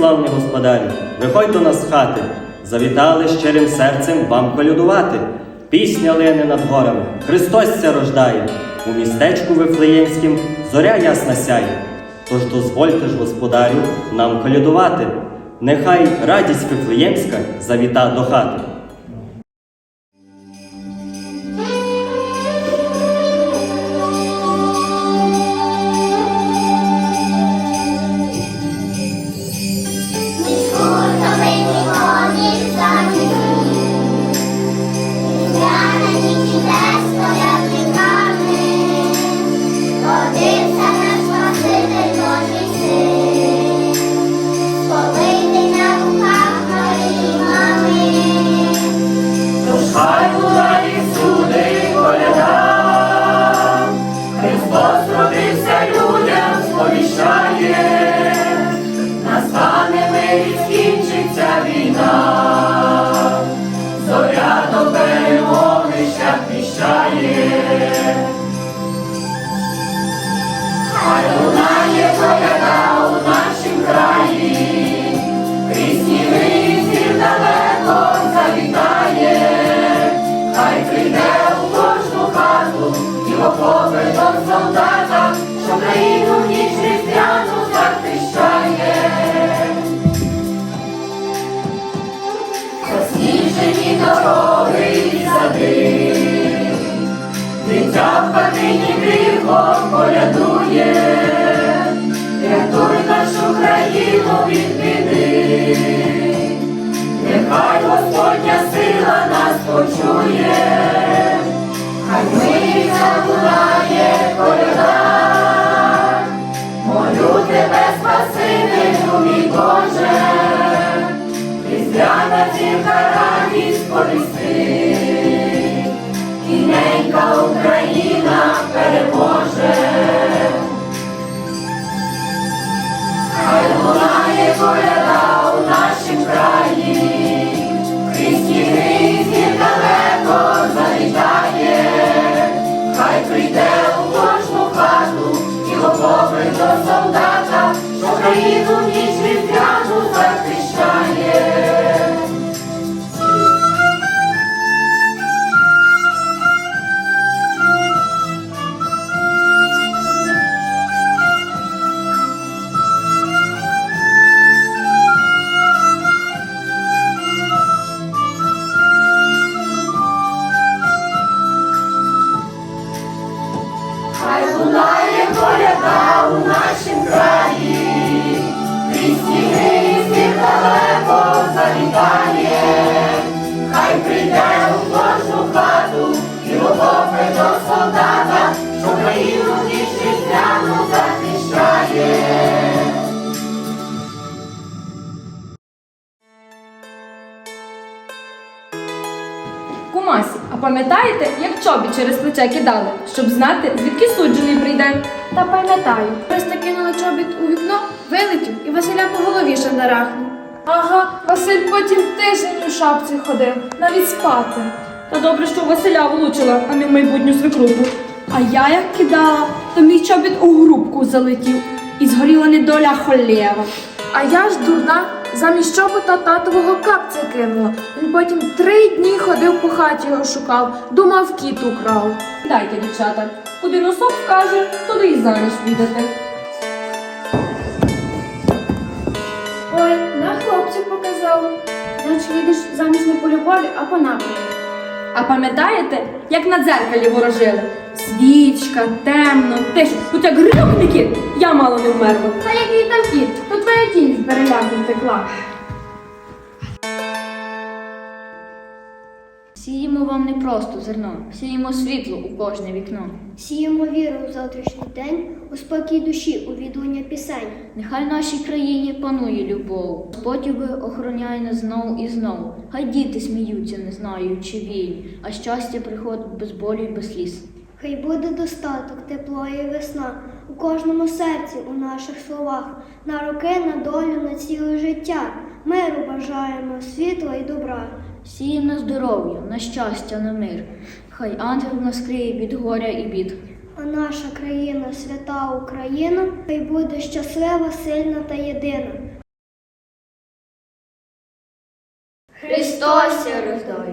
славний господарі, виходь до нас з хати, завітали щирим серцем вам колюдувати. Пісня лине над горами, Христос ся рождає, у містечку Вифлеємськім зоря ясна сяє. Тож дозвольте ж, господарю, нам колядувати. Нехай радість Вифлеємська завіта до хати. Солдата, що країну в ніч різдвяну захищає. Засніжені дороги і сади, Дитя в хатині тихо колядує, рятуй нашу країну від біди, нехай Господня сила нас почує, хай мирі забуває коляда, молю тебе, Спасителю, мій Боже, різдвяна зірка радість повісти. Кумасі, а пам'ятаєте, як чобі через плече кидали, щоб знати, звідки суджений прийде? Та пам'ятаю, просто кинули чобіт у вікно, вилетів і Василя по голові шандарахнув. Ага, Василь потім тиждень у шапці ходив, навіть спати. Та добре, що Василя влучила, а не в майбутню свекруху. А я як кидала, то мій чобіт у грубку залетів і згоріла недоля холєва. А я ж дурна, замість чобота татового капця кинула. Він потім три дні ходив по хаті його шукав, думав кіт украв. Дайте, дівчата, куди носок вкаже, туди й заміж підете. Ой, на хлопцю показав. Значить, їдеш замість не по любові, а по напрямку. А пам'ятаєте, як на дзеркалі ворожили? Свічка, темно, тиша, тут як грюкники, я мало не вмерла. Та який там кіт, то твоя тінь з переляку втекла. Сіємо вам не просто зерно, сіємо світло у кожне вікно. Сіємо віру в завтрашній день, у спокій душі, у відлуння пісень. Нехай в нашій країні панує любов. Господь би охороняє нас знов і знов. Хай діти сміються, не знаючи війн, а щастя приходить без болю й без сліз. Хай буде достаток, тепло і весна у кожному серці, у наших словах, на роки, на долю, на ціле життя. Миру бажаємо, світла і добра. Сіємо на здоров'я, на щастя, на мир. Хай ангел нас криє від горя і бід. А наша країна, свята Україна, хай буде щаслива, сильна та єдина. Христос рождає.